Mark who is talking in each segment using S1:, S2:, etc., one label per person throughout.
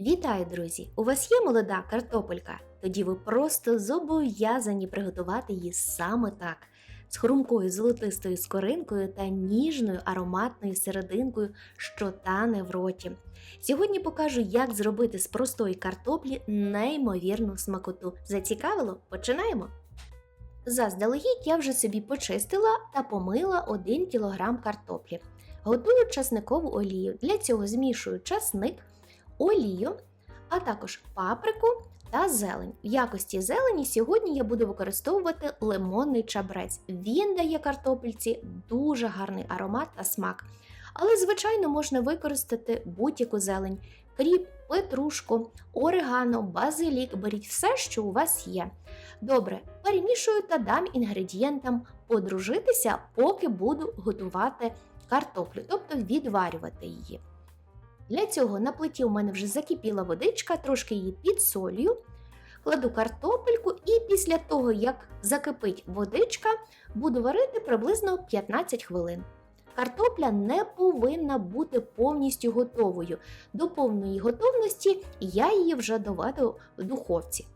S1: Вітаю, друзі! У вас є молода картопелька? Тоді ви просто зобов'язані приготувати її саме так. З хрумкою золотистою скоринкою та ніжною ароматною серединкою, що тане в роті. Сьогодні покажу, як зробити з простої картоплі неймовірну смакоту. Зацікавило? Починаємо! Заздалегідь я вже собі почистила та помила 1 кг картоплі. Готую часникову олію. Для цього змішую часник, олію, а також паприку та зелень. В якості зелені сьогодні я буду використовувати лимонний чабрець. Він дає картопельці дуже гарний аромат та смак. Але, звичайно, можна використати будь-яку зелень: кріп, петрушку, орегано, базилік. Беріть все, що у вас є. Добре, перемішую та дам інгредієнтам подружитися, поки буду готувати картоплю, тобто відварювати її. Для цього на плиті у мене вже закипіла водичка, трошки її підсолюю, кладу картопельку і після того, як закипить водичка, буду варити приблизно 15 хвилин. Картопля не повинна бути повністю готовою. До повної готовності я її вже доведу в духовці.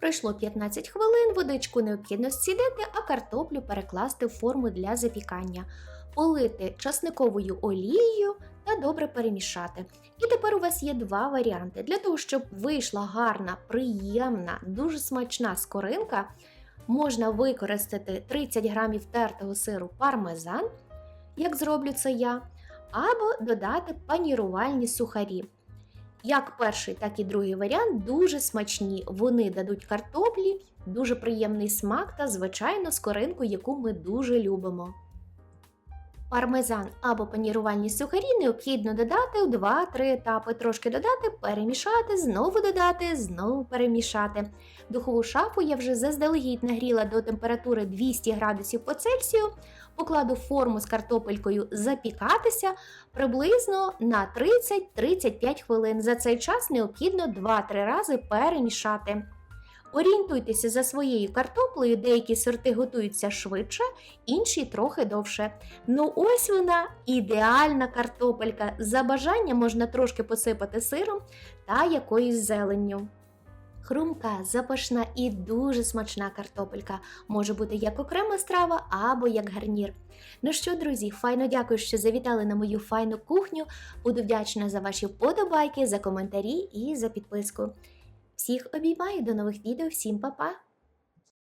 S1: Пройшло 15 хвилин, водичку необхідно зцідити, а картоплю перекласти в форму для запікання, полити часниковою олією та добре перемішати. І тепер у вас є два варіанти. Для того, щоб вийшла гарна, приємна, дуже смачна скоринка, можна використати 30 г тертого сиру пармезан, як зроблю це я, або додати панірувальні сухарі. Як перший, так і другий варіант дуже смачні. Вони дадуть картоплі, дуже приємний смак та, звичайно, скоринку, яку ми дуже любимо. Пармезан або панірувальні сухарі необхідно додати у 2-3 етапи. Трошки додати, перемішати, знову додати, знову перемішати. Духову шафу я вже заздалегідь нагріла до температури 200 градусів по Цельсію. Покладу форму з картопелькою запікатися приблизно на 30-35 хвилин. За цей час необхідно 2-3 рази перемішати. Орієнтуйтеся за своєю картоплею, деякі сорти готуються швидше, інші трохи довше. Ну ось вона ідеальна картопелька. За бажання можна трошки посипати сиром та якоюсь зеленню. Хрумка, запашна і дуже смачна картопелька може бути як окрема страва або як гарнір. Ну що, друзі, файно дякую, що завітали на мою файну кухню. Буду вдячна за ваші вподобайки, за коментарі і за підписку. Всіх обіймаю до нових відео, всім па-па!